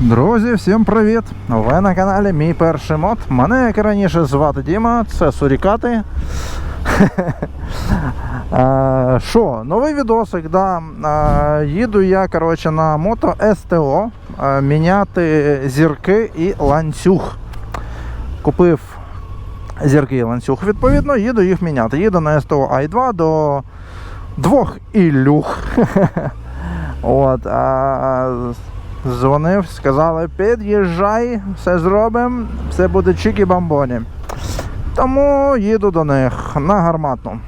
Друзі, всім привіт! Ви на каналі Мій перший мод. Мене, як раніше, звати Діма, це Сурікати. Е, Що, новий відосик, да. Е, Їду я коротше, на мото СТО е, міняти зірки і ланцюг. Купив зірки і ланцюг. Відповідно, їду їх міняти. Їду на СТО i2 до двох ілюх. От, а, дзвонив, сказали, під'їжджай, все зробимо, все буде чікі-бамбоні. Тому їду до них на гарматну.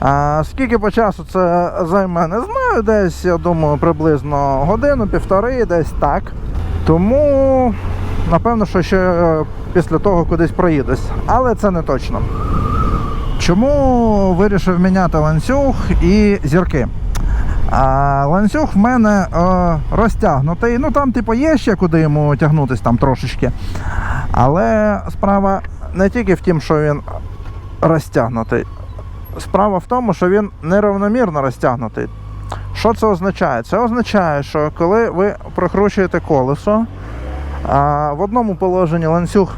А скільки по часу це займе, не знаю. Десь, я думаю, приблизно годину, півтори, десь так. Тому, напевно, що ще е, після того кудись проїдусь. Але це не точно. Чому вирішив міняти ланцюг і зірки? А ланцюг в мене е, розтягнутий. Ну там, типу, є ще куди йому тягнутися там трошечки. Але справа не тільки в тім, що він розтягнутий. Справа в тому, що він неравномірно розтягнутий. Що це означає? Це означає, що коли ви прокручуєте колесо, а, в одному положенні ланцюг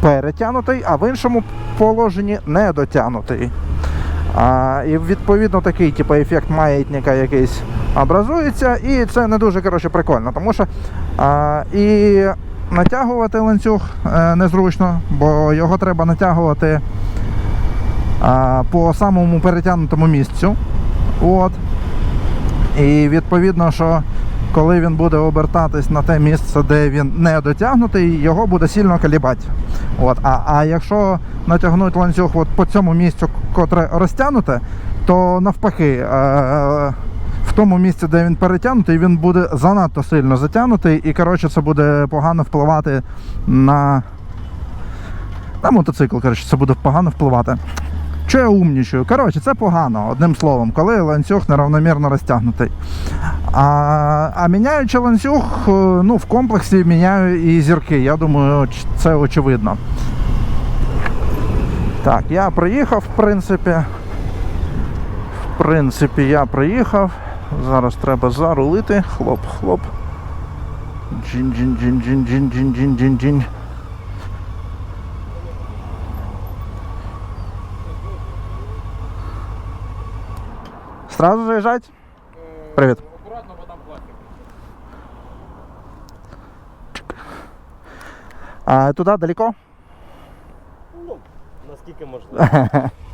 перетягнутий, а в іншому положенні недотягнутий. А, і відповідно такий типу, ефект маятника якийсь образується, і це не дуже коротше, прикольно, тому що а, і натягувати ланцюг е, незручно, бо його треба натягувати а, по самому перетягнутому місцю. От. І відповідно, що коли він буде обертатись на те місце, де він не дотягнутий, його буде сильно калібати. От. А, а якщо натягнути ланцюг от по цьому місцю, котре розтягнуте, то навпаки, е, в тому місці, де він перетягнутий, він буде занадто сильно затягнутий, і коротше, це буде погано впливати на, на мотоцикл. Коротше, це буде погано впливати. Що я умнічую? Коротше, це погано, одним словом, коли ланцюг неравномірно розтягнутий. А, а міняючи ланцюг, е, ну, в комплексі міняю і зірки. Я думаю, це очевидно. Так, я приїхав, в принципі. В принципі, я приїхав. Зараз треба зарулити. Хлоп, хлоп. Сразу заїжджать? Привіт. Аккуратно, бо там пластик. А туди далеко? Ну, наскільки можливо.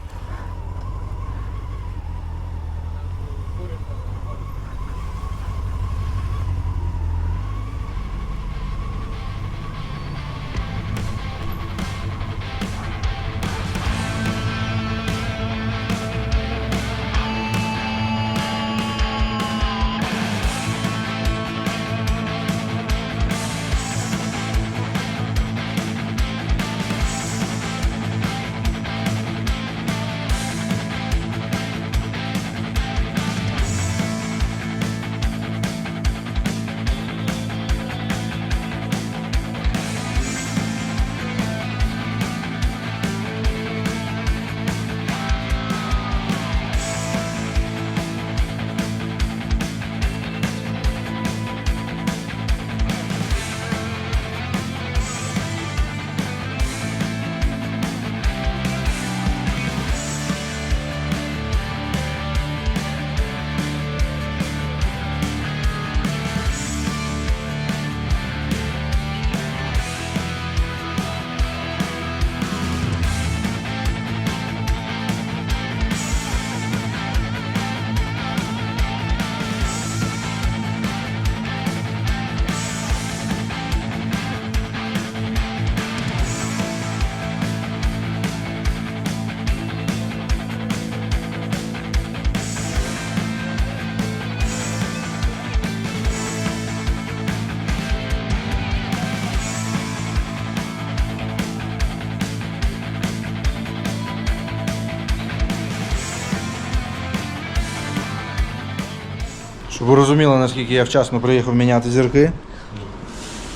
Щоб ви розуміли, наскільки я вчасно приїхав міняти зірки.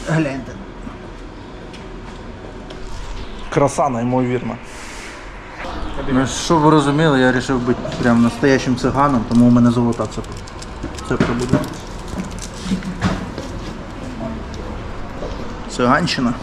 Гляньте. Краса неймовірна. Ну, щоб ви розуміли, я вирішив бути прям настоящим циганом, тому у мене золота цепка. Цепка буде. Циганщина.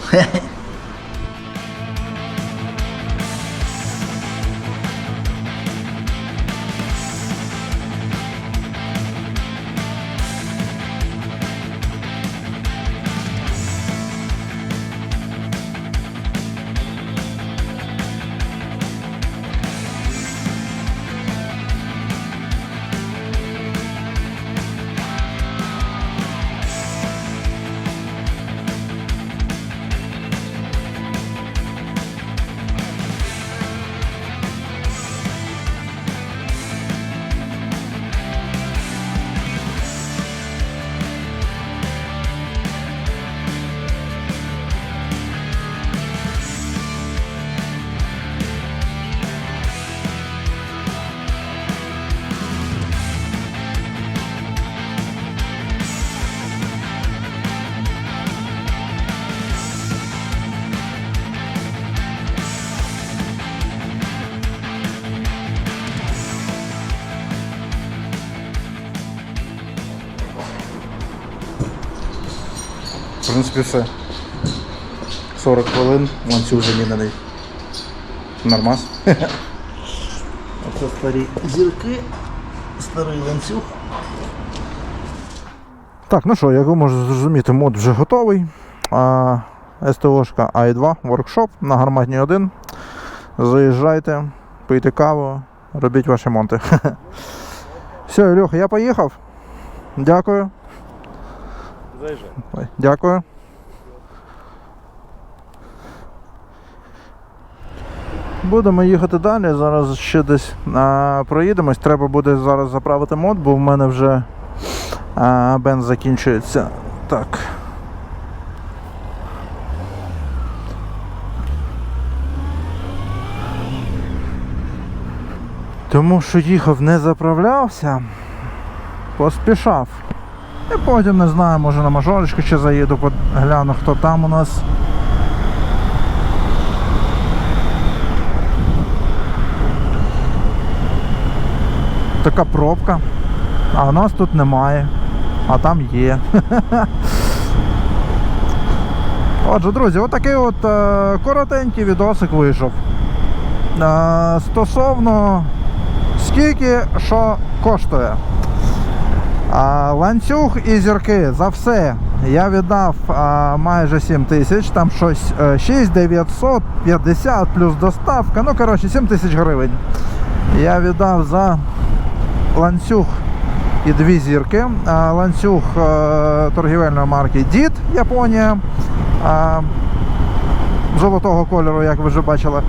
В принципі, все. 40 хвилин, ланцюг замінений. Нормас. Оце старі зірки, старий ланцюг. Так, ну що, як ви можете зрозуміти, мод вже готовий. А, СТОшка i2 Workshop на гарматній 1. Заїжджайте, пийте каву, робіть ваші монти. Все, Ілюха, я поїхав. Дякую. Заїжджай. Дякую. Будемо їхати далі. Зараз ще десь а, проїдемось. Треба буде зараз заправити мод, бо в мене вже а, бенз закінчується. Так. Тому що їхав, не заправлявся, поспішав. І потім не знаю, може на мажорочку ще заїду, гляну, хто там у нас. Така пробка. А у нас тут немає. А там є. Отже, друзі, отакий от е, коротенький відосик вийшов. Е, стосовно скільки що коштує. А, ланцюг і зірки за все. Я віддав а, майже 7 тисяч, там щось е, 6 950 плюс доставка. Ну, коротше, 7 тисяч гривень. Я віддав за ланцюг і дві зірки. А, ланцюг е, торгівельної марки Дід Японія. А, золотого кольору, як ви вже бачили.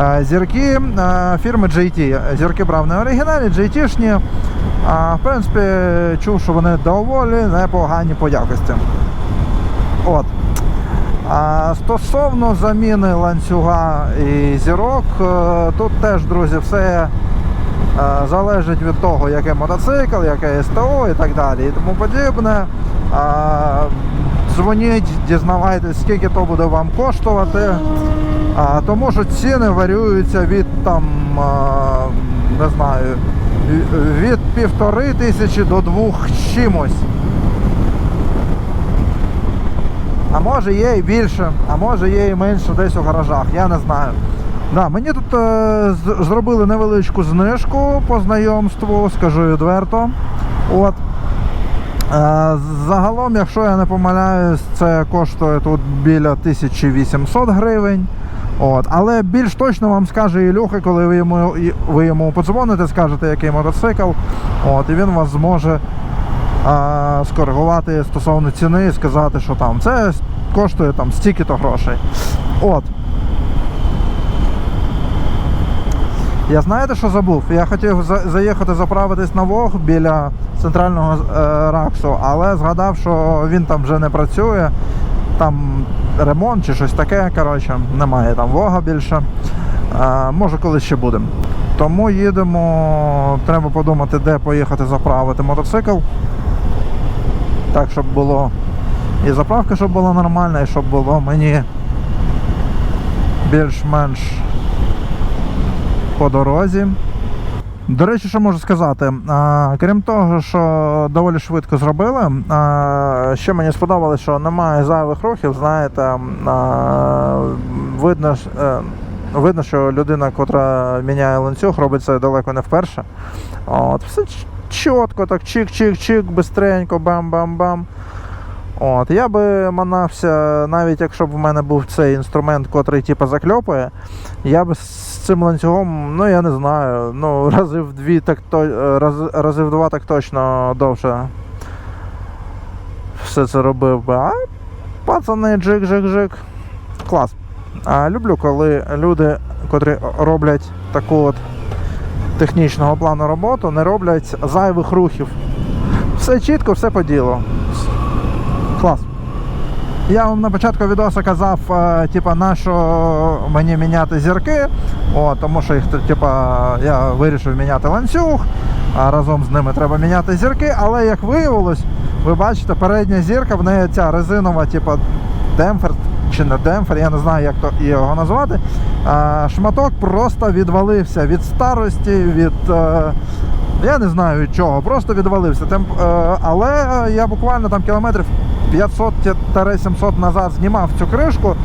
Е, Зірки е, фірми JT. Зірки брав не оригіналі, JT-шні. А, в принципі, чув, що вони доволі непогані по якості. От. А стосовно заміни ланцюга і зірок, е, тут теж, друзі, все е, залежить від того, який мотоцикл, яке СТО і так далі, і тому подібне. Дзвоніть, дізнавайтесь, скільки то буде вам коштувати. Тому що ціни варіюються від там, не знаю, від півтори тисячі до двох чимось. А може є і більше, а може є і менше десь у гаражах, я не знаю. Да, мені тут е, зробили невеличку знижку по знайомству, скажу відверто. От. Е, Загалом, якщо я не помиляюсь, це коштує тут біля 1800 гривень. От. Але більш точно вам скаже Ілюха, коли ви йому, ви йому подзвоните, скажете, який мотоцикл. От, і він вас зможе а, скоригувати стосовно ціни і сказати, що там це коштує там стільки-то грошей. От. Я знаєте, що забув? Я хотів за- заїхати заправитись на Вог біля центрального е, раксу, але згадав, що він там вже не працює. Там ремонт чи щось таке. Коротше, немає там Вога більше. Е, може, колись ще будемо. Тому їдемо. Треба подумати, де поїхати заправити мотоцикл. Так, щоб було і заправка, щоб була нормальна, і щоб було мені більш-менш по дорозі. До речі, що можу сказати? Крім того, що доволі швидко зробили, ще мені сподобалось, що немає зайвих рухів. Знаєте, видно, е, видно, що людина, котра міняє ланцюг, робить це далеко не вперше. От, все чітко, так чик-чик-чик, бистренько, бам-бам-бам. От, я би манався, навіть якщо б в мене був цей інструмент, котрий типу закльопує, я би з цим ланцюгом, ну я не знаю, ну рази в дві так то раз, рази в два так точно довше все це робив би. А пацани, джик-джик-джик. Клас. А, люблю, коли люди, котрі роблять таку от технічного плану роботу, не роблять зайвих рухів. Все чітко, все по ділу. Клас. Я вам на початку відео казав, е, типа, на що мені міняти зірки, О, тому що їх типа, я вирішив міняти ланцюг, а разом з ними треба міняти зірки, але як виявилось, ви бачите, передня зірка, в неї ця резинова, типа демпфер чи не демпфер, я не знаю, як то його назвати. Шматок просто відвалився від старості, від. е, я не знаю від чого, просто відвалився. Е, але я буквально там кілометрів 500-700 назад знімав цю кришку,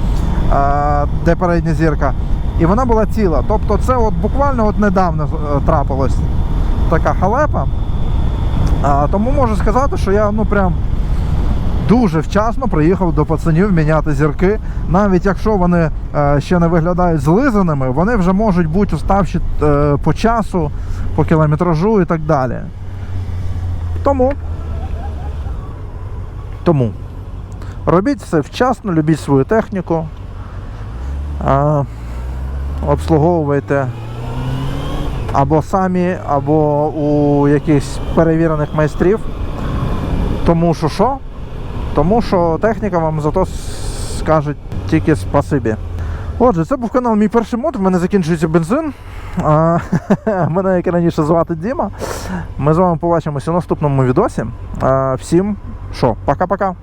де передня зірка, і вона була ціла. Тобто це от буквально от недавно е, трапилось така халепа. Тому можу сказати, що я ну прям дуже вчасно приїхав до пацанів міняти зірки. Навіть якщо вони е, ще не виглядають злизаними, вони вже можуть бути уставші е, по часу, по кілометражу і так далі. Тому. Тому. Робіть все вчасно, любіть свою техніку. Обслуговуйте або самі, або у якихось перевірених майстрів. Тому що що? Тому що техніка вам за то скаже тільки спасибі. Отже, це був канал Мій перший мод. В мене закінчується бензин. Мене, як раніше, звати Діма. Ми з вами побачимося у наступному відосі. Всім що, пока-пока.